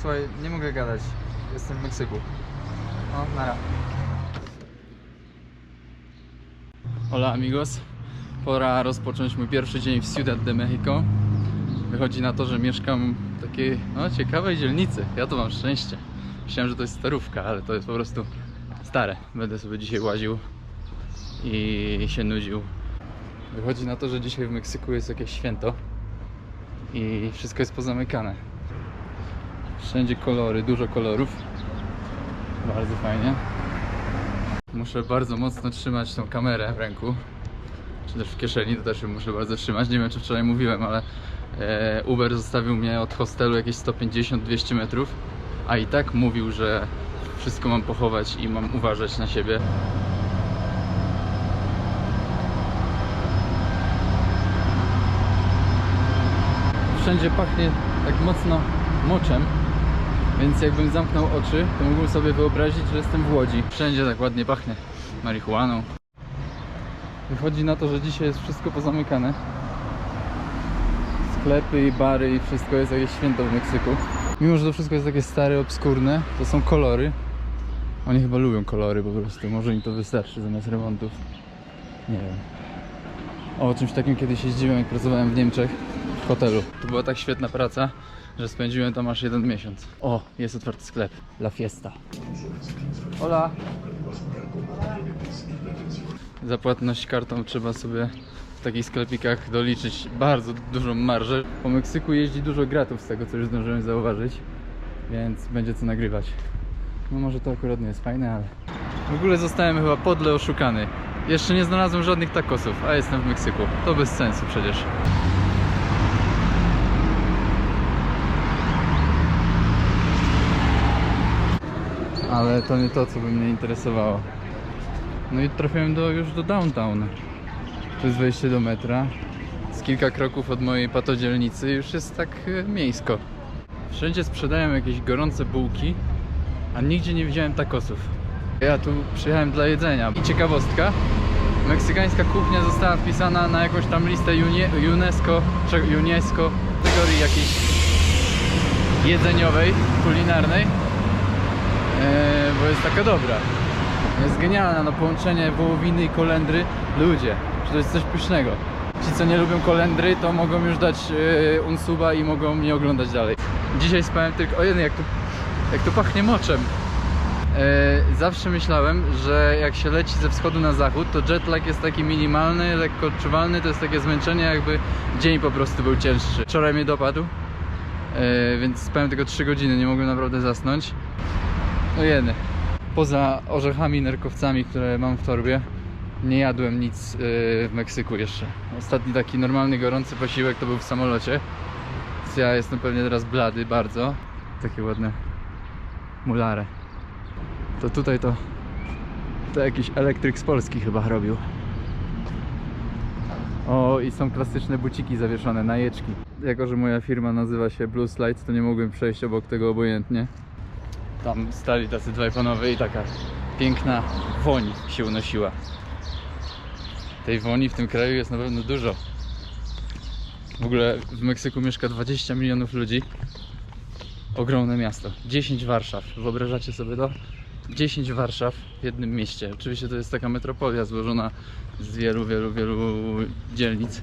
Słuchaj, nie mogę gadać. Jestem w Meksyku. No, nara. Hola amigos. Pora rozpocząć mój pierwszy dzień w Ciudad de Mexico. Wychodzi na to, że mieszkam w takiej no, ciekawej dzielnicy. Ja to mam szczęście. Myślałem, że to jest starówka, ale to jest po prostu stare. Będę sobie dzisiaj łaził i się nudził. Wychodzi na to, że dzisiaj w Meksyku jest jakieś święto i wszystko jest pozamykane. Wszędzie kolory, dużo kolorów. Bardzo fajnie. Muszę bardzo mocno trzymać tą kamerę w ręku. Czy też w kieszeni, to też ją muszę bardzo trzymać. Nie wiem, czy wczoraj mówiłem, ale e, Uber zostawił mnie od hostelu jakieś 150-200 metrów. A i tak mówił, że wszystko mam pochować i mam uważać na siebie. Wszędzie pachnie tak mocno moczem, więc jakbym zamknął oczy, to mógłbym sobie wyobrazić, że jestem w Łodzi. Wszędzie tak ładnie pachnie marihuaną. Wychodzi na to, że dzisiaj jest wszystko pozamykane. Sklepy i bary i wszystko jest jakieś święto w Meksyku. Mimo, że to wszystko jest takie stare, obskurne, to są kolory. Oni chyba lubią kolory po prostu. Może im to wystarczy zamiast remontów. Nie wiem. O czymś takim kiedyś jeździłem, jak pracowałem w Niemczech w hotelu. To była tak świetna praca, że spędziłem tam aż jeden miesiąc. O, jest otwarty sklep. La Fiesta. Hola. Za płatność kartą trzeba sobie w takich sklepikach doliczyć bardzo dużą marżę. Po Meksyku jeździ dużo gratów z tego, co już zdążyłem zauważyć, więc będzie co nagrywać. No może to akurat nie jest fajne, ale... W ogóle zostałem chyba podle oszukany. Jeszcze nie znalazłem żadnych takosów, a jestem w Meksyku. To bez sensu przecież. Ale to nie to, co by mnie interesowało. No i trafiłem do, już do downtown. Tu jest wejście do metra. Z kilka kroków od mojej patodzielnicy już jest tak e, miejsko. Wszędzie sprzedają jakieś gorące bułki, a nigdzie nie widziałem takosów. Ja tu przyjechałem dla jedzenia. I ciekawostka, meksykańska kuchnia została wpisana na jakąś tam listę UNESCO, UNESCO kategorii jakiejś jedzeniowej, kulinarnej, jest taka dobra. Jest genialna, no połączenie wołowiny i kolendry. Ludzie, że to jest coś pysznego. Ci, co nie lubią kolendry, to mogą już dać yy, unsuba i mogą mnie oglądać dalej. Dzisiaj spałem tylko... O jeden, jak tu, jak tu pachnie moczem. E, zawsze myślałem, że jak się leci ze wschodu na zachód, to jetlag jest taki minimalny, lekko odczuwalny, to jest takie zmęczenie, jakby dzień po prostu był cięższy. Wczoraj mnie dopadł, e, więc spałem tylko 3 godziny, nie mogłem naprawdę zasnąć. No jedy. Poza orzechami, nerkowcami, które mam w torbie, nie jadłem nic yy, w Meksyku jeszcze. Ostatni taki normalny, gorący posiłek to był w samolocie. Więc ja jestem pewnie teraz blady bardzo. Takie ładne mulare. To tutaj to, to jakiś elektryk z Polski chyba robił. O, i są klasyczne buciki zawieszone, najeczki. Jako, że moja firma nazywa się Blue Slides, to nie mogłem przejść obok tego obojętnie. Tam stali tacy dwaj panowie i taka piękna woń się unosiła. Tej woni w tym kraju jest na pewno dużo. W ogóle w Meksyku mieszka 20 milionów ludzi. Ogromne miasto. 10 Warszaw. Wyobrażacie sobie to? 10 Warszaw w jednym mieście. Oczywiście to jest taka metropolia złożona z wielu, wielu, wielu dzielnic,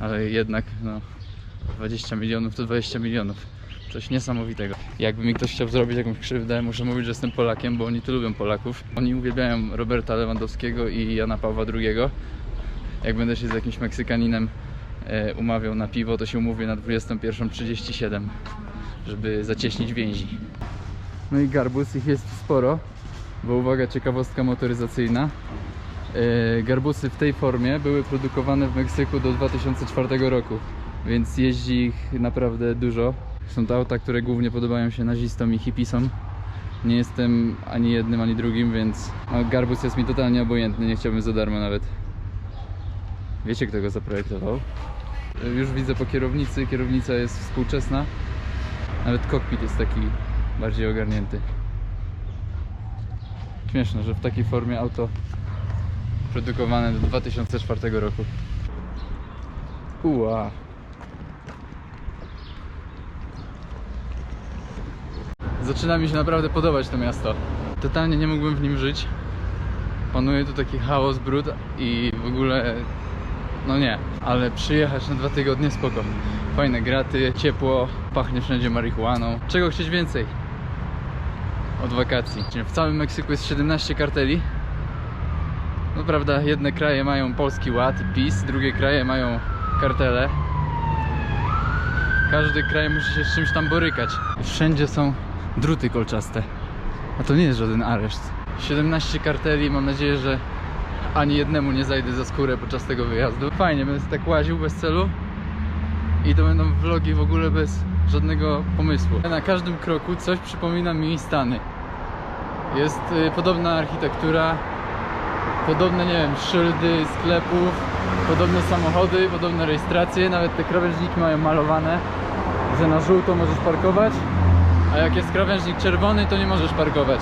ale jednak no, 20 milionów to 20 milionów. Coś niesamowitego. Jakby mi ktoś chciał zrobić jakąś krzywdę, muszę mówić, że jestem Polakiem, bo oni tu lubią Polaków. Oni uwielbiają Roberta Lewandowskiego i Jana Pawła II. Jak będę się z jakimś Meksykaninem e, umawiał na piwo, to się umówię na 21.37, żeby zacieśnić więzi. No i garbus, ich jest sporo, bo uwaga, ciekawostka motoryzacyjna. E, Garbusy w tej formie były produkowane w Meksyku do 2004 roku, więc jeździ ich naprawdę dużo. Są to auta, które głównie podobają się nazistom i hipisom. Nie jestem ani jednym, ani drugim, więc no, Garbus jest mi totalnie obojętny, nie chciałbym za darmo nawet. Wiecie, kto go zaprojektował? Już widzę po kierownicy, kierownica jest współczesna. Nawet kokpit jest taki bardziej ogarnięty. Śmieszne, że w takiej formie auto produkowane do 2004 roku. Uła. Zaczyna mi się naprawdę podobać to miasto. Totalnie nie mógłbym w nim żyć. Panuje tu taki chaos, brud i w ogóle no nie, ale przyjechać na dwa tygodnie spoko. Fajne graty, ciepło, pachnie wszędzie marihuaną. Czego chcieć więcej? Od wakacji. W całym Meksyku jest 17 karteli. No prawda, jedne kraje mają polski ład i PiS, drugie kraje mają kartele. Każdy kraj musi się z czymś tam borykać. Wszędzie są druty kolczaste. A to nie jest żaden areszt. 17 karteli, mam nadzieję, że ani jednemu nie zajdę za skórę podczas tego wyjazdu. Fajnie, będę tak łaził bez celu i to będą vlogi w ogóle bez żadnego pomysłu. Na każdym kroku coś przypomina mi Stany. Jest y, podobna architektura, podobne, nie wiem, szyldy sklepów, podobne samochody, podobne rejestracje, nawet te krawężniki mają malowane, że na żółto możesz parkować, a jak jest krawężnik czerwony, to nie możesz parkować.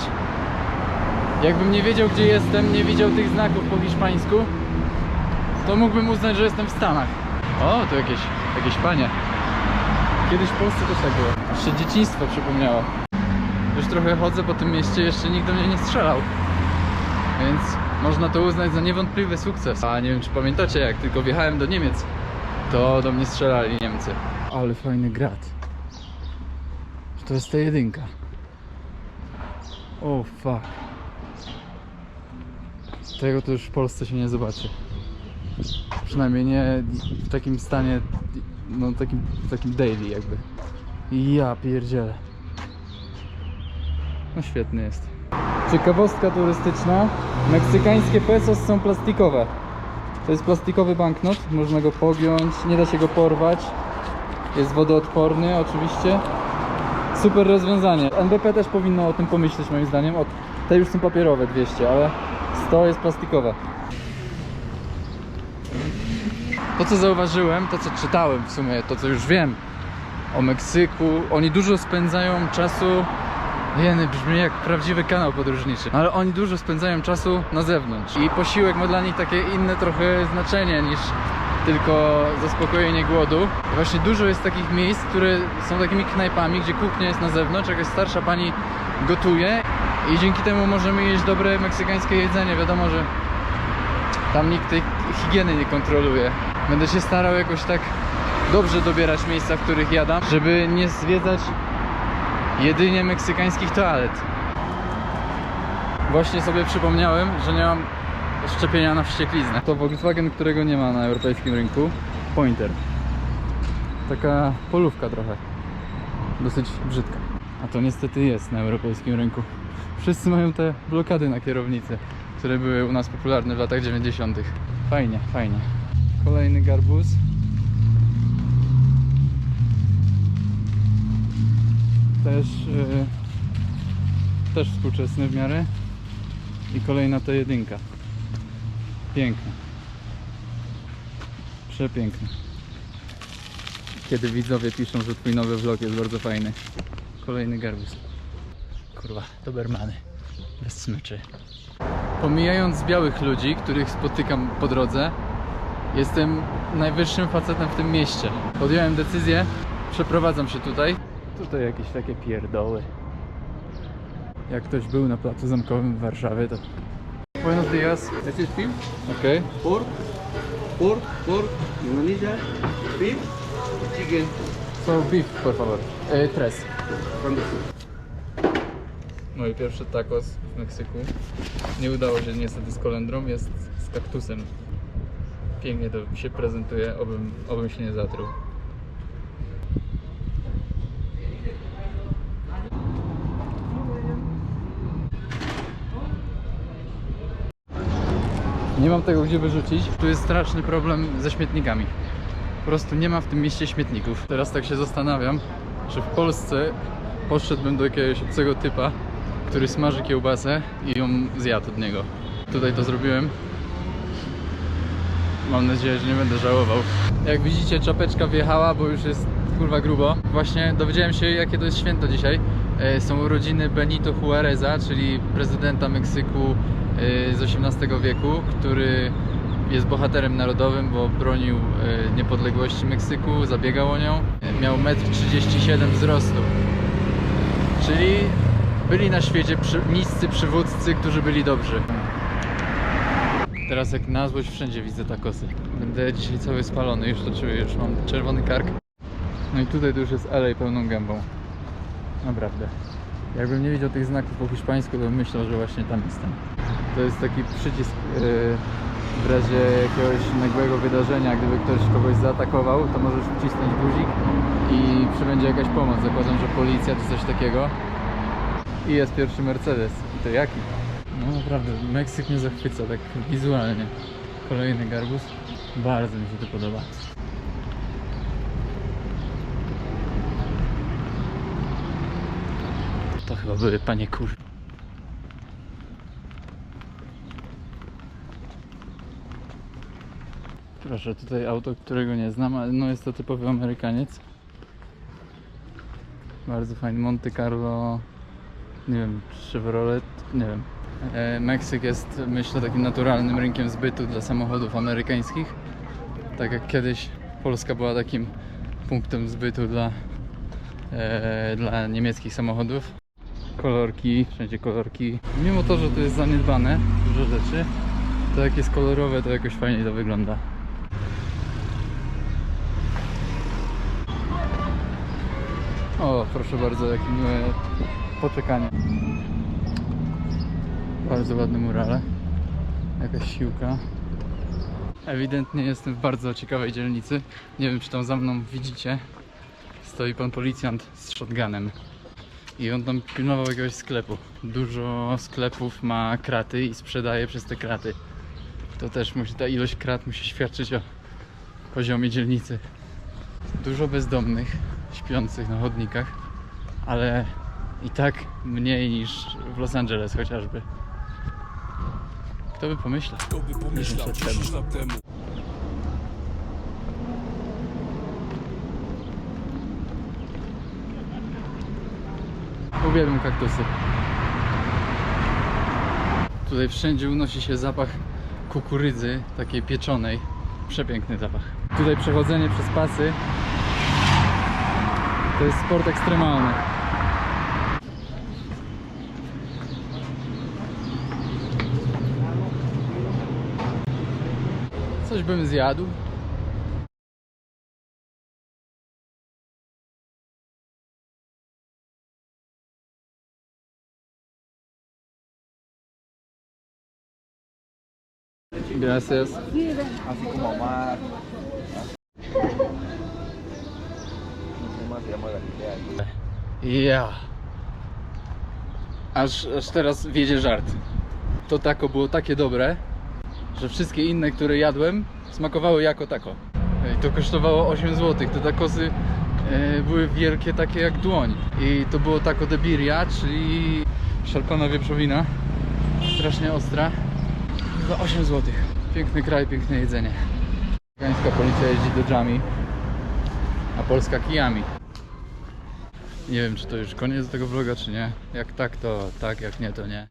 Jakbym nie wiedział gdzie jestem, nie widział tych znaków po hiszpańsku, to mógłbym uznać, że jestem w Stanach. O, tu jakieś, jakieś panie. Kiedyś w Polsce też tak było. Jeszcze dzieciństwo przypomniało. Już trochę chodzę po tym mieście, jeszcze nikt do mnie nie strzelał. Więc można to uznać za niewątpliwy sukces. A nie wiem czy pamiętacie, jak tylko wjechałem do Niemiec, to do mnie strzelali Niemcy. Ale fajny grat. To jest ta jedynka. O fuck. Tego to już w Polsce się nie zobaczy. Przynajmniej nie w takim stanie, no takim, takim daily jakby. Ja pierdzielę. No świetny jest. Ciekawostka turystyczna. Meksykańskie pesos są plastikowe. To jest plastikowy banknot, można go pogiąć, nie da się go porwać. Jest wodoodporny oczywiście. Super rozwiązanie. NBP też powinno o tym pomyśleć moim zdaniem. O, te już są papierowe 200, ale 100 jest plastikowe. To co zauważyłem, to co czytałem w sumie, to co już wiem o Meksyku, oni dużo spędzają czasu Jeny, brzmi jak prawdziwy kanał podróżniczy. Ale oni dużo spędzają czasu na zewnątrz. I posiłek ma dla nich takie inne trochę znaczenie niż tylko zaspokojenie głodu. I właśnie dużo jest takich miejsc, które są takimi knajpami, gdzie kuchnia jest na zewnątrz, jakaś starsza pani gotuje i dzięki temu możemy jeść dobre meksykańskie jedzenie. Wiadomo, że tam nikt tej higieny nie kontroluje. Będę się starał jakoś tak dobrze dobierać miejsca, w których jadam, żeby nie zwiedzać jedynie meksykańskich toalet. Właśnie sobie przypomniałem, że nie mam szczepienia na wściekliznę. To Volkswagen, którego nie ma na europejskim rynku. Pointer. Taka polówka trochę. Dosyć brzydka. A to niestety jest na europejskim rynku. Wszyscy mają te blokady na kierownicy, które były u nas popularne w latach 90. Fajnie, fajnie. Kolejny garbus. też yy, też współczesny w miarę i kolejna to jedynka piękna przepiękna kiedy widzowie piszą, że twój nowy vlog jest bardzo fajny. Kolejny garbus. Kurwa, dobermany. Bez smyczy. Pomijając białych ludzi, których spotykam po drodze jestem najwyższym facetem w tym mieście. Podjąłem decyzję. Przeprowadzam się tutaj. Tutaj jakieś takie pierdoły. Jak ktoś był na placu zamkowym w Warszawie, to... Buenos dias. This is beef, Okej. pork, pork, pork, manilla, beef, chicken. So beef, por favor. E, tres. Moje pierwsze tacos w Meksyku. Nie udało się niestety z kolendrą, jest z kaktusem. Pięknie to się prezentuje, obym, obym się nie zatruł. Nie mam tego gdzie wyrzucić. Tu jest straszny problem ze śmietnikami. Po prostu nie ma w tym mieście śmietników. Teraz tak się zastanawiam, czy w Polsce poszedłbym do jakiegoś obcego typa, który smaży kiełbasę i ją zjadł od niego. Tutaj to zrobiłem. Mam nadzieję, że nie będę żałował. Jak widzicie, czapeczka wjechała, bo już jest kurwa grubo. Właśnie dowiedziałem się, jakie to jest święto dzisiaj. E, Są urodziny Benito Juareza, czyli prezydenta Meksyku z XVIII wieku, który jest bohaterem narodowym, bo bronił e, niepodległości Meksyku, zabiegał o nią. Miał 1,37 m wzrostu. Czyli byli na świecie przy, niscy przywódcy, którzy byli dobrzy. Teraz jak na złość wszędzie widzę takosy. Będę dzisiaj cały spalony, już to czuję, już mam czerwony kark. No i tutaj to już jest LA pełną gębą. Naprawdę. Jakbym nie widział tych znaków po hiszpańsku, to bym myślał, że właśnie tam jestem. To jest taki przycisk yy, w razie jakiegoś nagłego wydarzenia, gdyby ktoś kogoś zaatakował, to możesz wcisnąć guzik i przybędzie jakaś pomoc. Zakładam, że policja czy coś takiego. I jest pierwszy Mercedes. I to jaki? No naprawdę, Meksyk mnie zachwyca tak wizualnie. Kolejny garbus. Bardzo mi się to podoba. Chyba były panie kur... Proszę, tutaj auto, którego nie znam, ale no jest to typowy Amerykaniec. Bardzo fajny Monte Carlo, nie wiem, Chevrolet, nie wiem. E, Meksyk jest, myślę, takim naturalnym rynkiem zbytu dla samochodów amerykańskich. Tak jak kiedyś Polska była takim punktem zbytu dla, e, dla niemieckich samochodów. Kolorki, wszędzie kolorki. Mimo to, że to jest zaniedbane, dużo rzeczy, to jak jest kolorowe, to jakoś fajniej to wygląda. O, proszę bardzo, jakie miłe poczekanie. Bardzo ładne murale. Jakaś siłka. Ewidentnie jestem w bardzo ciekawej dzielnicy. Nie wiem, czy tam za mną widzicie. Stoi pan policjant z shotgunem. I on tam pilnował jakiegoś sklepu. Dużo sklepów ma kraty i sprzedaje przez te kraty. To też musi, ta ilość krat musi świadczyć o poziomie dzielnicy. Dużo bezdomnych, śpiących na chodnikach, ale i tak mniej niż w Los Angeles chociażby. Kto by pomyślał? Kto by pomyślał 10 lat 10 lat temu Uwielbiam kaktusy. Tutaj wszędzie unosi się zapach kukurydzy, takiej pieczonej. Przepiękny zapach. Tutaj przechodzenie przez pasy to jest sport ekstremalny. Coś bym zjadł. Gracias. Así como más. ¿Cómo se llama la idea? Ja. Aż, aż teraz wiedzie żart. To tako było takie dobre, że wszystkie inne, które jadłem, smakowały jako tako. I to kosztowało 8 zł. Te takosy e, były wielkie, takie jak dłoń. I to było tako de birria, czyli szarpana wieprzowina. Strasznie ostra. Chyba 8 zł. Piękny kraj, piękne jedzenie. Amerykańska policja jeździ dodżami, a polska kijami. Nie wiem, czy to już koniec tego vloga, czy nie. Jak tak, to tak, jak nie, to nie.